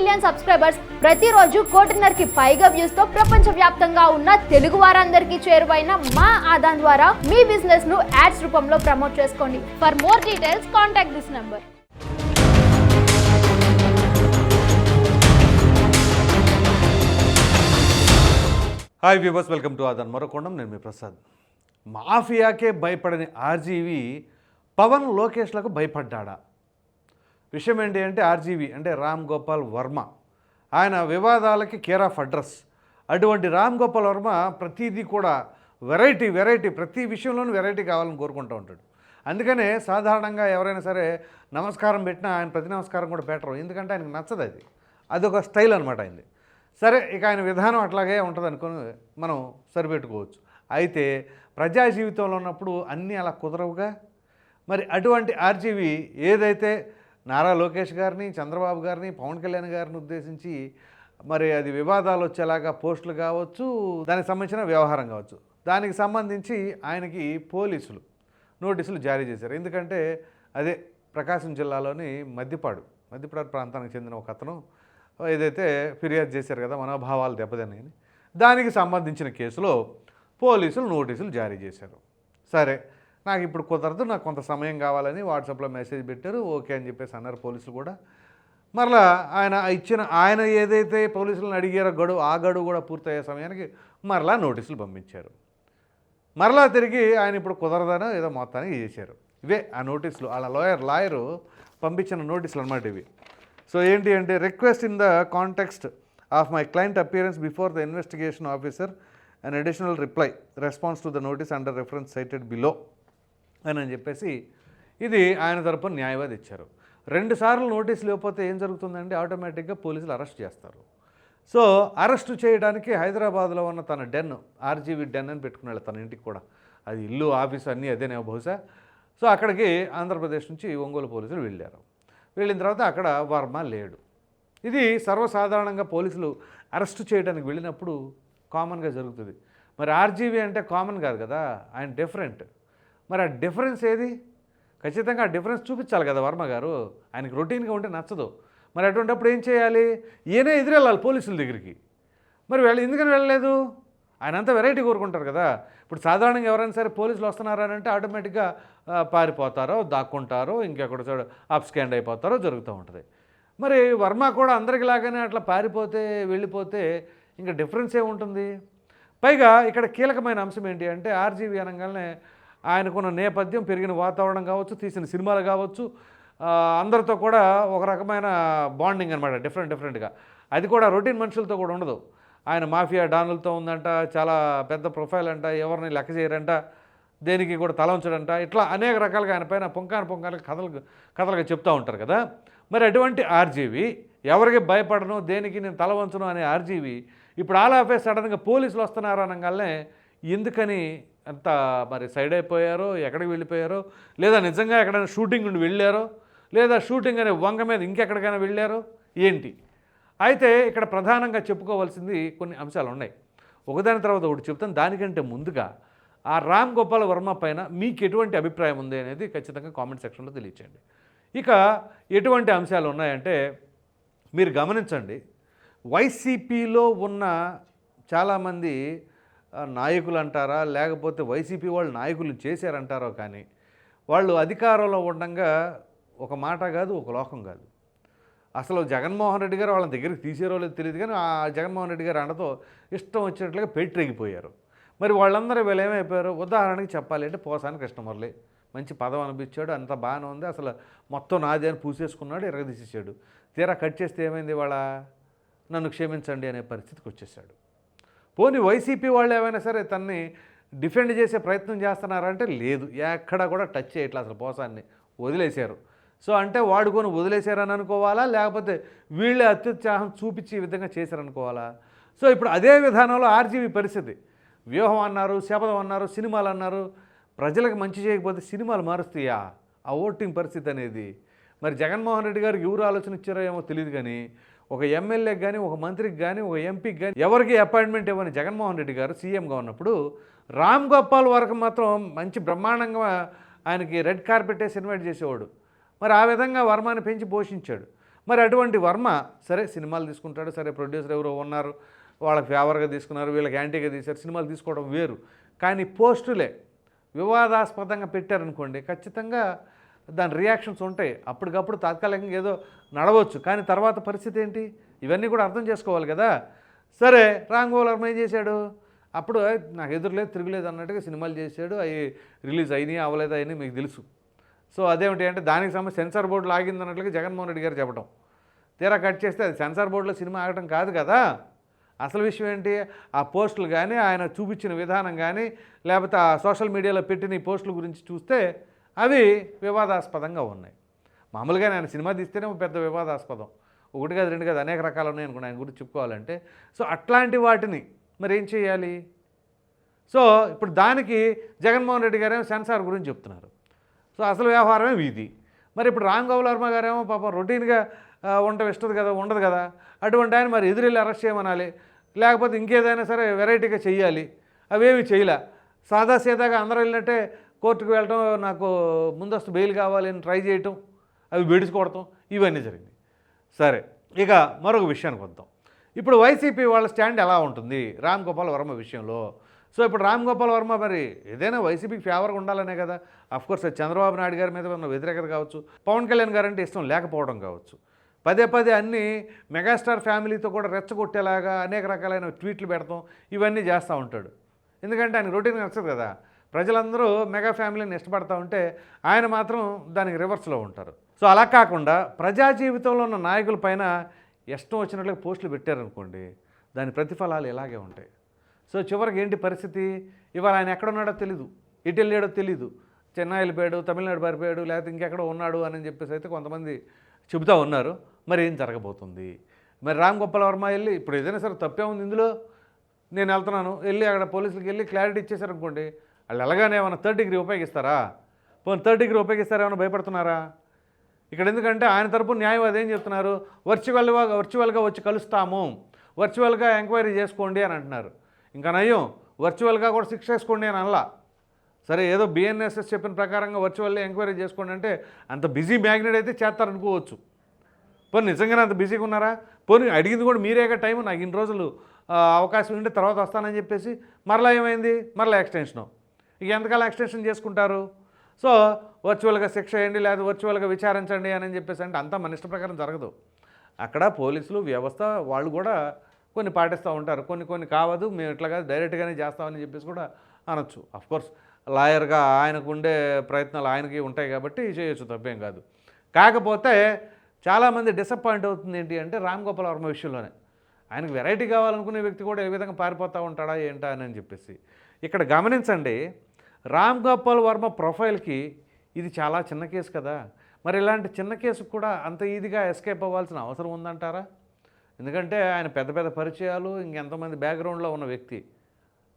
Million subscribers ప్రతిరోజు కోటిన్నరకి పైగా వ్యూస్తో ప్రపంచవ్యాప్తంగా ఉన్న తెలుగు వారందరికీ చేరువైన మా ఆదాన్ ద్వారా మీ బిజినెస్ను యాడ్స్ రూపంలో ప్రమోట్ చేసుకోండి. For more details contact this number hi viewers welcome to Aadhan మరొకొండం నేను మీ ప్రసాద్ మాఫియాకే భయపడని ఆర్జీవి పవన్ లోకేష్లకు భయపడ్డాడా విషయం ఏంటి అంటే ఆర్జీవి అంటే రామ్ గోపాల్ వర్మ. ఆయన వివాదాలకి కేర్ ఆఫ్ అడ్రస్. అటువంటి రామ్ గోపాల్ వర్మ ప్రతిదీ కూడా వెరైటీ వెరైటీ ప్రతి విషయంలోనూ వెరైటీ కావాలని కోరుకుంటూ ఉంటాడు. అందుకనే సాధారణంగా ఎవరైనా సరే నమస్కారం పెట్టినా ఆయన ప్రతి నమస్కారం కూడా పెట్టరు. ఎందుకంటే ఆయనకు నచ్చదు అది. అదొక స్టైల్ అనమాట ఆయనది. సరే ఇక ఆయన విధానం అట్లాగే ఉంటుంది అనుకుని మనం సరిపెట్టుకోవచ్చు. అయితే ప్రజా జీవితంలో ఉన్నప్పుడు అన్నీ అలా కుదరవుగా? మరి అటువంటి ఆర్జీవి ఏదైతే నారా లోకేష్ గారిని చంద్రబాబు గారిని పవన్ కళ్యాణ్ గారిని ఉద్దేశించి మరి అది వివాదాలు వచ్చేలాగా పోస్టులు కావచ్చు దానికి సంబంధించిన వ్యవహారం కావచ్చు. దానికి సంబంధించి ఆయనకి పోలీసులు నోటీసులు జారీ చేశారు. ఎందుకంటే అదే ప్రకాశం జిల్లాలోని మద్దిపాడు మద్దిపాడు ప్రాంతానికి చెందిన ఒక అతను ఏదైతే ఫిర్యాదు చేశారు కదా మనోభావాలు దెబ్బతిన్నాయని దానికి సంబంధించిన కేసులో పోలీసులు నోటీసులు జారీ చేశారు. సరే నాకు ఇప్పుడు కుదరదు నాకు కొంత సమయం కావాలని వాట్సాప్లో మెసేజ్ పెట్టారు ఓకే అని చెప్పేసి అన్నారు పోలీసులు కూడా. మరలా ఆయన ఇచ్చిన ఆయన ఏదైతే పోలీసులను అడిగారో గడువు ఆ గడువు కూడా పూర్తయ్యే సమయానికి మరలా నోటీసులు పంపించారు. మరలా తిరిగి ఆయన ఇప్పుడు కుదరదనో ఏదో మొత్తానికి చేశారు. ఇవే ఆ నోటీసులు వాళ్ళ లాయర్ లాయరు పంపించిన నోటీసులు అనమాట ఇవి. సో ఏంటి అంటే request in the context of my client appearance before the investigation officer and additional reply response to the notice under reference cited below అని చెప్పేసి ఇది ఆయన తరపున న్యాయవాది ఇచ్చారు. రెండు సార్లు నోటీసులు లేకపోతే ఏం జరుగుతుందంటే ఆటోమేటిక్గా పోలీసులు అరెస్ట్ చేస్తారు. సో అరెస్ట్ చేయడానికి హైదరాబాద్లో ఉన్న తన డెన్ ఆర్జీవి డెన్ అని పెట్టుకున్నాడు తన ఇంటికి కూడా. అది ఇల్లు ఆఫీస్ అన్నీ అదేనే బహుశా. సో అక్కడికి ఆంధ్రప్రదేశ్ నుంచి ఒంగోలు పోలీసులు వెళ్ళారు. వెళ్ళిన తర్వాత అక్కడ వర్మ లేడు. ఇది సర్వసాధారణంగా పోలీసులు అరెస్ట్ చేయడానికి వెళ్ళినప్పుడు కామన్గా జరుగుతుంది. మరి ఆర్జీవి అంటే కామన్ కాదు కదా ఆయన డిఫరెంట్. మరి ఆ డిఫరెన్స్ ఏది? ఖచ్చితంగా ఆ డిఫరెన్స్ చూపించాలి కదా వర్మ గారు. ఆయనకి రొటీన్గా ఉంటే నచ్చదు. మరి అటువంటిప్పుడు ఏం చేయాలి? ఈయనే ఎదురెళ్ళాలి పోలీసుల దగ్గరికి. మరి వెళ్ళ ఎందుకని వెళ్ళలేదు? ఆయన అంతా వెరైటీ కోరుకుంటారు కదా. ఇప్పుడు సాధారణంగా ఎవరైనా సరే పోలీసులు వస్తున్నారని అంటే ఆటోమేటిక్గా పారిపోతారో దాక్కుంటారో ఇంకెక్కడ చూడ అప్ స్కాండ్ అయిపోతారో జరుగుతూ ఉంటుంది. మరి వర్మ కూడా అందరికి లాగానే అట్లా పారిపోతే వెళ్ళిపోతే ఇంకా డిఫరెన్స్ ఏముంటుంది? పైగా ఇక్కడ కీలకమైన అంశం ఏంటి అంటే ఆర్జీవి అనగానే ఆయనకున్న నేపథ్యం పెరిగిన వాతావరణం కావచ్చు తీసిన సినిమాలు కావచ్చు అందరితో కూడా ఒక రకమైన బాండింగ్ అనమాట డిఫరెంట్ డిఫరెంట్గా అది కూడా రొటీన్ మనుషులతో కూడా ఉండదు. ఆయన మాఫియా డానులతో ఉందంట చాలా పెద్ద ప్రొఫైల్ అంట ఎవరిని లెక్క చేయరంట దేనికి కూడా తల ఉంచడంట ఇట్లా అనేక రకాలుగా ఆయన పైన పొంకాన పొంకాన కథలు కథలుగా చెప్తూ ఉంటారు కదా. మరి అటువంటి ఆర్జీవి ఎవరికి భయపడను దేనికి నేను తల వంచను అనే ఆర్జీవి ఇప్పుడు ఆల్ ఆఫ్ సడన్గా పోలీసులు వస్తున్నారు అనగానే ఎందుకని ఎంత మరి సైడ్ అయిపోయారో ఎక్కడికి వెళ్ళిపోయారో లేదా నిజంగా ఎక్కడైనా షూటింగ్ నుండి వెళ్ళారో లేదా షూటింగ్ అనే వంగ మీద ఇంకెక్కడికైనా వెళ్ళారో ఏంటి? అయితే ఇక్కడ ప్రధానంగా చెప్పుకోవాల్సింది కొన్ని అంశాలు ఉన్నాయి. ఒకదాని తర్వాత ఒకటి చెప్తాను. దానికంటే ముందుగా ఆ రామ్ గోపాల్ వర్మ పైన మీకు ఎటువంటి అభిప్రాయం ఉంది అనేది ఖచ్చితంగా కామెంట్ సెక్షన్లో తెలియచేయండి. ఇక ఎటువంటి అంశాలు ఉన్నాయంటే మీరు గమనించండి వైసీపీలో ఉన్న చాలామంది నాయకులు అంటారా లేకపోతే వైసీపీ వాళ్ళు నాయకులు చేశారంటారో కానీ వాళ్ళు అధికారంలో ఉండగా ఒక మాట కాదు ఒక లోకం కాదు. అసలు జగన్మోహన్ రెడ్డి గారు వాళ్ళ దగ్గరికి తీసేరో లేదో తెలియదు కానీ ఆ జగన్మోహన్ రెడ్డి గారు అండతో ఇష్టం వచ్చినట్లుగా పెట్టిరెగిపోయారు మరి వాళ్ళందరూ వీళ్ళు ఏమైపోయారు? ఉదాహరణకి చెప్పాలి అంటే పోసాని కృష్ణమురళి. మంచి పదం అనిపించాడు అంత బాగానే ఉంది. అసలు మొత్తం నాది అని పూసేసుకున్నాడు ఎరగదీసేసాడు తీరా కట్ చేస్తే ఏమైంది వాళ్ళ నన్ను క్షమించండి అనే పరిస్థితికి వచ్చేసాడు. పోనీ వైసీపీ వాళ్ళు ఏమైనా సరే తన్ని డిఫెండ్ చేసే ప్రయత్నం చేస్తున్నారంటే లేదు. ఎక్కడా కూడా టచ్ చేయట్లేదు అసలు పోసాన్ని. వదిలేశారు. సో అంటే వాడుకొని వదిలేశారని అనుకోవాలా? లేకపోతే వీళ్ళే అత్యుత్సాహం చూపించి ఈ విధంగా చేశారనుకోవాలా? సో ఇప్పుడు అదే విధానంలో ఆర్జీవీ పరిస్థితి. వ్యూహం అన్నారు శపథం అన్నారు సినిమాలు అన్నారు. ప్రజలకు మంచి చేయకపోతే సినిమాలు మారుస్తాయా? ఆ ఓటింగ్ పరిస్థితి అనేది. మరి జగన్మోహన్ రెడ్డి గారికి ఎవరు ఆలోచన ఇచ్చారో ఏమో తెలియదు కానీ ఒక ఎమ్మెల్యేకి కానీ ఒక మంత్రికి కానీ ఒక ఎంపీకి కానీ ఎవరికి అపాయింట్మెంట్ ఇవ్వని జగన్మోహన్ రెడ్డి గారు సీఎంగా ఉన్నప్పుడు రామ్ గోపాల్ వరకు మాత్రం మంచి బ్రహ్మాండంగా ఆయనకి రెడ్ కార్పెట్ వేసి ఇన్వైట్ చేసేవాడు. మరి ఆ విధంగా వర్మని పెంచి పోషించాడు. మరి అటువంటి వర్మ సరే సినిమాలు తీసుకుంటాడు సరే ప్రొడ్యూసర్ ఎవరో ఉన్నారు వాళ్ళకి ఫేవర్గా తీసుకున్నారు వీళ్ళకి యాంటీగా తీశారు సినిమాలు తీసుకోవడం వేరు. కానీ పోస్టులే వివాదాస్పదంగా పెట్టారనుకోండి ఖచ్చితంగా దాని రియాక్షన్స్ ఉంటాయి. అప్పటికప్పుడు తాత్కాలికంగా ఏదో నడవచ్చు. కానీ తర్వాత పరిస్థితి ఏంటి? ఇవన్నీ కూడా అర్థం చేసుకోవాలి కదా. సరే రామ్ గోపాల్ వర్మ ఏం చేశాడు? అప్పుడు నాకు ఎదురులేదు తిరుగులేదు అన్నట్టుగా సినిమాలు చేశాడు. అవి రిలీజ్ అయినాయి అవ్వలేదు అయినాయి మీకు తెలుసు. సో అదేమిటి అంటే దానికి సంబంధించి సెన్సార్ బోర్డు లాగింది అన్నట్లుగా జగన్మోహన్ రెడ్డి గారు చెప్పడం తీరా కట్ చేస్తే అది సెన్సార్ బోర్డులో సినిమా ఆగటం కాదు కదా. అసలు విషయం ఏంటి? ఆ పోస్టులు కానీ ఆయన చూపించిన విధానం కానీ లేకపోతే ఆ సోషల్ మీడియాలో పెట్టిన ఈ పోస్టుల గురించి చూస్తే అవి వివాదాస్పదంగా ఉన్నాయి. మామూలుగా ఆయన సినిమా తీస్తేనే పెద్ద వివాదాస్పదం. ఒకటి కాదు రెండు కాదు అనేక రకాలు ఉన్నాయి అనుకోండి ఆయన గురించి చెప్పుకోవాలంటే. సో అట్లాంటి వాటిని మరి ఏం చేయాలి? సో ఇప్పుడు దానికి జగన్మోహన్ రెడ్డి గారేమో సెన్సార్ గురించి చెప్తున్నారు. సో అసలు వ్యవహారమే వీధి. మరి ఇప్పుడు రామ్ గౌల్ వర్మ గారేమో పాపం రొటీన్గా ఉండటం ఇష్టది కదా ఉండదు కదా అటువంటి ఆయన మరి ఎదురెళ్ళి అరెస్ట్ చేయమనాలి? లేకపోతే ఇంకేదైనా సరే వెరైటీగా చేయాలి అవేమి చేయలే. సాదా సీదాగా అందరూ వెళ్ళినట్టే కోర్టుకు వెళ్ళటం నాకు ముందస్తు బెయిల్ కావాలని ట్రై చేయటం అవి బెడిచుకోవడటం ఇవన్నీ జరిగింది సరే ఇక మరొక విషయానికి వద్దాం. ఇప్పుడు వైసీపీ వాళ్ళ స్టాండ్ ఎలా ఉంటుంది? రామ్ గోపాల్ వర్మ విషయంలో. సో ఇప్పుడు రామ్ గోపాల్ వర్మ మరి ఏదైనా వైసీపీకి ఫేవర్గా ఉండాలనే కదా. అఫ్కోర్స్ చంద్రబాబు నాయుడు గారి మీద ఉన్న వ్యతిరేకత కావచ్చు పవన్ కళ్యాణ్ గారు అంటే ఇష్టం లేకపోవడం కావచ్చు. పదే పదే అన్ని మెగాస్టార్ ఫ్యామిలీతో కూడా రెచ్చగొట్టేలాగా అనేక రకాలైన ట్వీట్లు పెడతాం ఇవన్నీ చేస్తూ ఉంటాడు. ఎందుకంటే ఆయన రొటీన్ నచ్చదు కదా. ప్రజలందరూ మెగా ఫ్యామిలీని ఇష్టపడతా ఉంటే ఆయన మాత్రం దానికి రివర్స్లో ఉంటారు. సో అలా కాకుండా ప్రజా జీవితంలో ఉన్న నాయకుల పైన ఇష్టం వచ్చినట్లుగా పోస్టులు పెట్టారనుకోండి దాని ప్రతిఫలాలు ఇలాగే ఉంటాయి. సో చివరికి ఏంటి పరిస్థితి? ఇవాళ ఆయన ఎక్కడున్నాడో తెలీదు ఇటు వెళ్ళాడో తెలీదు చెన్నై వెళ్ళిపోయాడు తమిళనాడు పారిపోయాడు లేకపోతే ఇంకెక్కడ ఉన్నాడు అని చెప్పేసి అయితే కొంతమంది చెబుతూ ఉన్నారు. మరి ఏం జరగబోతుంది? మరి రామ్ గోపాల్ వర్మ వెళ్ళి ఇప్పుడు ఏదైనా సరే తప్పే ఉంది ఇందులో. నేను వెళ్తున్నాను వెళ్ళి అక్కడ పోలీసులకు వెళ్ళి క్లారిటీ ఇచ్చేసారనుకోండి వాళ్ళు ఎలాగానే ఏమైనా థర్డ్ డిగ్రీ ఉపయోగిస్తారా? పోనీ థర్డ్ డిగ్రీ ఉపయోగిస్తారా ఏమైనా భయపడుతున్నారా? ఇక్కడ ఎందుకంటే ఆయన తరపు న్యాయవాది ఏం చెప్తున్నారు? వర్చువల్గా వర్చువల్గా వచ్చి కలుస్తాము. వర్చువల్గా ఎంక్వైరీ చేసుకోండి అని అంటున్నారు. ఇంకా నయ్యం వర్చువల్గా కూడా శిక్ష వేసుకోండి అని అనలా. సరే ఏదో బిఎన్ఎస్ఎస్ చెప్పిన ప్రకారంగా వర్చువల్గా ఎంక్వైరీ చేసుకోండి అంటే అంత బిజీ మ్యాగ్నెట్ అయితే చేస్తారనుకోవచ్చు. పోనీ నిజంగానే అంత బిజీగా ఉన్నారా? పోనీ అడిగింది కూడా మీరేగా టైం నాకు ఇన్ని రోజులు అవకాశం ఉంటే తర్వాత వస్తానని చెప్పేసి మరలా ఏమైంది? మరలా ఎక్స్టెన్షను. ఇక ఎంతకాలం ఎక్స్టెన్షన్ చేసుకుంటారు? సో వర్చువల్గా శిక్ష వేయండి లేదా వర్చువల్గా విచారించండి అని చెప్పేసి అంటే అంతా మన ఇష్ట ప్రకారం జరగదు. అక్కడ పోలీసులు వ్యవస్థ వాళ్ళు కూడా కొన్ని పాటిస్తూ ఉంటారు. కొన్ని కొన్ని కావదు మేము ఇట్లాగా డైరెక్ట్గానే చేస్తామని చెప్పేసి కూడా అనొచ్చు. అఫ్కోర్స్ లాయర్గా ఆయనకు ఉండే ప్రయత్నాలు ఆయనకి ఉంటాయి కాబట్టి చేయొచ్చు తప్పేం కాదు. కాకపోతే చాలామంది డిసప్పాయింట్ అవుతుంది ఏంటి అంటే రామ్ గోపాల్ వర్మ విషయంలోనే. ఆయనకు వెరైటీ కావాలనుకునే వ్యక్తి కూడా ఏ విధంగా పారిపోతూ ఉంటాడా ఏంటా అని చెప్పేసి. ఇక్కడ గమనించండి రామ్ గోపాల్ వర్మ ప్రొఫైల్కి ఇది చాలా చిన్న కేసు కదా. మరి ఇలాంటి చిన్న కేసు కూడా అంత ఈజీగా ఎస్కేప్ అవ్వాల్సిన అవసరం ఉందంటారా? ఎందుకంటే ఆయన పెద్ద పెద్ద పరిచయాలు ఇంకెంతమంది బ్యాక్గ్రౌండ్లో ఉన్న వ్యక్తి.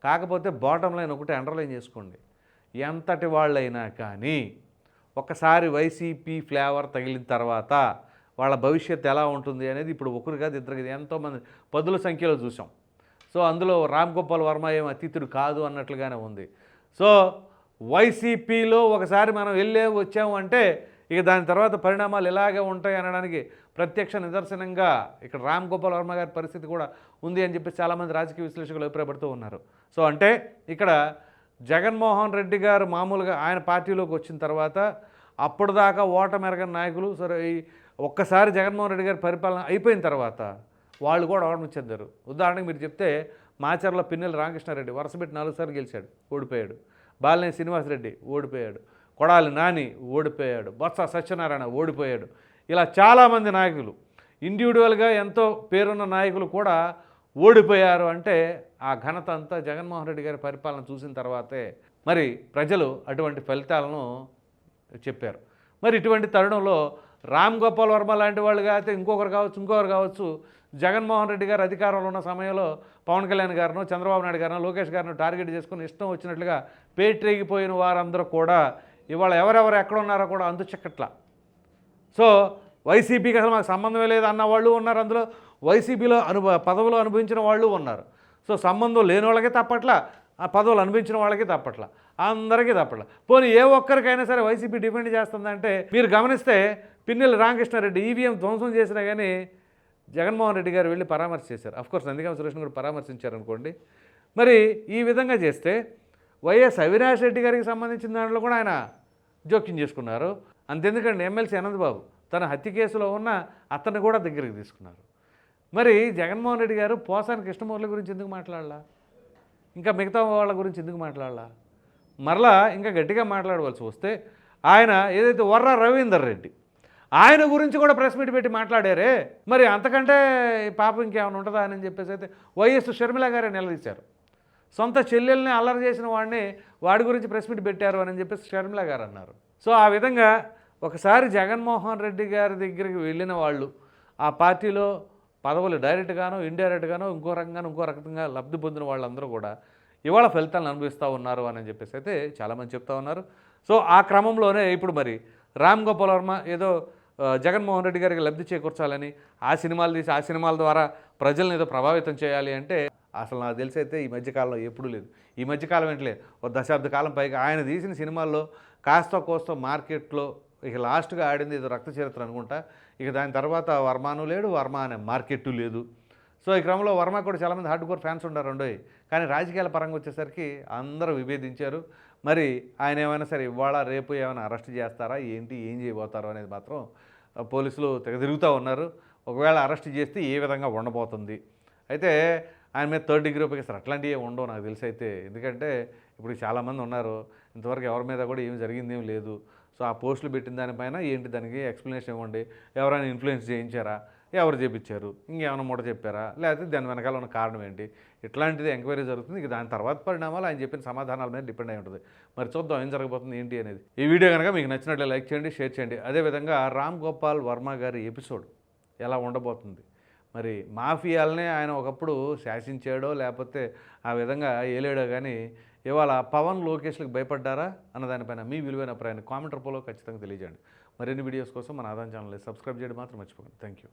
కాకపోతే బాటం లైన్ ఒకటి అండర్లైన్ చేసుకోండి. ఎంతటి వాళ్ళైనా కానీ ఒకసారి వైసీపీ ఫ్లేవర్ తగిలిన తర్వాత వాళ్ళ భవిష్యత్తు ఎలా ఉంటుంది అనేది ఇప్పుడు ఒకరు కాదు ఇద్దరు కాదు ఎంతోమంది పదుల సంఖ్యలో చూసాం. సో అందులో రామ్ గోపాల్ వర్మ ఏం అతిథుడు కాదు అన్నట్లుగానే ఉంది. సో వైసీపీలో ఒకసారి మనం వెళ్ళే వచ్చాము అంటే ఇక దాని తర్వాత పరిణామాలు ఎలాగే ఉంటాయి అనడానికి ప్రత్యక్ష నిదర్శనంగా ఇక్కడ రామ్ గోపాల్ వర్మ గారి పరిస్థితి కూడా ఉంది అని చెప్పి చాలామంది రాజకీయ విశ్లేషకులు అభిప్రాయపడుతూ ఉన్నారు. సో అంటే ఇక్కడ జగన్మోహన్ రెడ్డి గారు మామూలుగా ఆయన పార్టీలోకి వచ్చిన తర్వాత అప్పటిదాకా ఓటమెరగని నాయకులు సరే ఒక్కసారి జగన్మోహన్ రెడ్డి గారి పరిపాలన అయిపోయిన తర్వాత వాళ్ళు కూడా ఓటమి చెందారు ఉదాహరణకు మీరు చెప్తే మాచర్ల పిన్నెల రామకృష్ణారెడ్డి వరుసపెట్టి నాలుగుసార్లు గెలిచాడు ఓడిపోయాడు. బాలినేని శ్రీనివాసరెడ్డి ఓడిపోయాడు. కొడాలి నాని ఓడిపోయాడు. బొత్స సత్యనారాయణ ఓడిపోయాడు. ఇలా చాలామంది నాయకులు ఇండివిజువల్గా ఎంతో పేరున్న నాయకులు కూడా ఓడిపోయారు అంటే ఆ ఘనత అంతా జగన్మోహన్ రెడ్డి గారి పరిపాలన చూసిన తర్వాతే మరి ప్రజలు అటువంటి ఫలితాలను చెప్పారు. మరి ఇటువంటి తరుణంలో రామ్ గోపాల్ వర్మ లాంటి వాళ్ళు కాకపోతే ఇంకొకరు కావచ్చు ఇంకొకరు కావచ్చు జగన్మోహన్ రెడ్డి గారు అధికారంలో ఉన్న సమయంలో పవన్ కళ్యాణ్ గారిను చంద్రబాబు నాయుడు గారిను లోకేష్ గారిను టార్గెట్ చేసుకుని ఇష్టం వచ్చినట్లుగా పేట్రేగిపోయిన వారందరూ కూడా ఇవాళ ఎవరెవరు ఎక్కడున్నారో కూడా అంతు సో వైసీపీకి అసలు మాకు సంబంధమే లేదు అన్న వాళ్ళు ఉన్నారు అందులో. వైసీపీలో అనుభవ పదవులు అనుభవించిన వాళ్ళు ఉన్నారు. సో సంబంధం లేని వాళ్ళకే తప్పట్లా ఆ పదవులు అనిపించిన వాళ్ళకి తప్పట్లా అందరికీ తప్పట్లా. పోనీ ఏ ఒక్కరికైనా సరే వైసీపీ డిపెండ్ చేస్తుందంటే మీరు గమనిస్తే పిన్నెల రామకృష్ణారెడ్డి ఈవీఎం ధ్వంసం చేసినా కానీ జగన్మోహన్ రెడ్డి గారు వెళ్ళి పరామర్శ చేశారు. అఫ్కోర్స్ నందిగామ సురేష్ని కూడా పరామర్శించారు అనుకోండి మరి ఈ విధంగా చేస్తే వైఎస్ అవినాష్ రెడ్డి గారికి సంబంధించిన దాంట్లో కూడా ఆయన జోక్యం చేసుకున్నారు. అంతెందుకండి ఎమ్మెల్సీ అనంతబాబు తన హత్య కేసులో ఉన్న అతన్ని కూడా దగ్గరికి తీసుకున్నారు. మరి జగన్మోహన్ రెడ్డి గారు పోసాని కృష్ణమూర్తి గురించి ఎందుకు మాట్లాడాలా? ఇంకా మిగతా వాళ్ళ గురించి ఎందుకు మాట్లాడాలా? మరలా ఇంకా గట్టిగా మాట్లాడవలసి వస్తే ఆయన ఏదైతే వర్ర రవీందర్ రెడ్డి ఆయన గురించి కూడా ప్రెస్ మీట్ పెట్టి మాట్లాడారే. మరి అంతకంటే పాపం ఇంకేమైనా ఉంటుందా అని చెప్పేసి అయితే వైఎస్ షర్మిల గారే నిలదీశారు. సొంత చెల్లెల్ని అల్లరి చేసిన వాడిని వాడి గురించి ప్రెస్ మీట్ పెట్టారు అని చెప్పేసి షర్మిల గారు అన్నారు. సో ఆ విధంగా ఒకసారి జగన్మోహన్ రెడ్డి గారి దగ్గరికి వెళ్ళిన వాళ్ళు ఆ పార్టీలో పదవులు డైరెక్ట్గానో ఇండైరెక్ట్గానో ఇంకో రకంగానో ఇంకో రకంగా లబ్ధి పొందిన వాళ్ళందరూ కూడా ఇవాళ ఫలితాలను అనుభవిస్తూ ఉన్నారు అని చెప్పేసి అయితే చాలామంది చెప్తా ఉన్నారు. సో ఆ క్రమంలోనే ఇప్పుడు మరి రామ్ గోపాల్ వర్మ ఏదో జగన్మోహన్ రెడ్డి గారికి లబ్ధి చేకూర్చాలని ఆ సినిమాలు తీసి ఆ సినిమాల ద్వారా ప్రజల్ని ఏదో ప్రభావితం చేయాలి అంటే అసలు నాకు తెలిసి అయితే ఈ మధ్యకాలంలో ఎప్పుడూ లేదు. ఈ మధ్యకాలం ఏంటలే ఓ దశాబ్ద కాలం పైగా ఆయన తీసిన సినిమాల్లో కాస్త కోస్త మార్కెట్లో ఇక లాస్ట్గా ఆడింది ఏదో రక్త చరిత్ర అనుకుంటా. ఇక దాని తర్వాత వర్మాను లేడు వర్మ అనే మార్కెట్టు లేదు. సో ఈ క్రమంలో వర్మ కూడా చాలామంది హార్డ్ కోర్ ఫ్యాన్స్ ఉన్నారు రెండోయి. కానీ రాజకీయాల పరంగా వచ్చేసరికి అందరూ విభేదించారు. మరి ఆయన ఏమైనా సరే ఇవాళ రేపు ఏమైనా అరెస్ట్ చేస్తారా? ఏంటి? ఏం చేయబోతారో అనేది మాత్రం పోలీసులు తెగ తిరుగుతూ ఉన్నారు. ఒకవేళ అరెస్ట్ చేస్తే ఏ విధంగా ఉండబోతుంది? అయితే ఆయన మీద థర్డ్ డిగ్రీ ఉపయోగిస్తారు. అట్లాంటివి ఉండవు నాకు తెలిసి అయితే. ఎందుకంటే ఇప్పుడు చాలామంది ఉన్నారు. ఇంతవరకు ఎవరి మీద కూడా ఏమి జరిగింది ఏమి లేదు. సో ఆ పోస్టులు పెట్టిన దానిపైన ఏంటి? దానికి ఎక్స్ప్లెనేషన్ ఇవ్వండి. ఎవరైనా ఇన్ఫ్లుయెన్స్ చేయించారా? ఎవరు చేపించారు ఇంకేమైనా మూట చెప్పారా? లేకపోతే దాని వెనకాల ఉన్న కారణం ఏంటి? ఇట్లాంటిది ఎంక్వైరీ జరుగుతుంది. ఇక దాని తర్వాత పరిణామాలు ఆయన చెప్పిన సమాధానాల మీద డిపెండ్ అయి ఉంటుంది. మరి చూద్దాం ఏం జరగబోతుంది ఏంటి అనేది. ఈ వీడియో కనుక మీకు నచ్చినట్లు లైక్ చేయండి షేర్ చేయండి. అదేవిధంగా రామ్ గోపాల్ వర్మ గారి ఎపిసోడ్ ఎలా ఉండబోతుంది? మరి మాఫియాలనే ఆయన ఒకప్పుడు శాసించాడో లేకపోతే ఆ విధంగా ఏలేడో కానీ ఇవాళ పవన్ లోకేష్లకు భయపడ్డారా అన్న దానిపైన మీ విలువైన అభిప్రాయాన్ని కామెంట్ రూపంలో ఖచ్చితంగా తెలియజేయండి. మరిన్ని వీడియోస్ కోసం మన ఆదాయం ఛానల్ని సబ్స్క్రైబ్ చేయడం మాత్రం మర్చిపోకండి. Thank you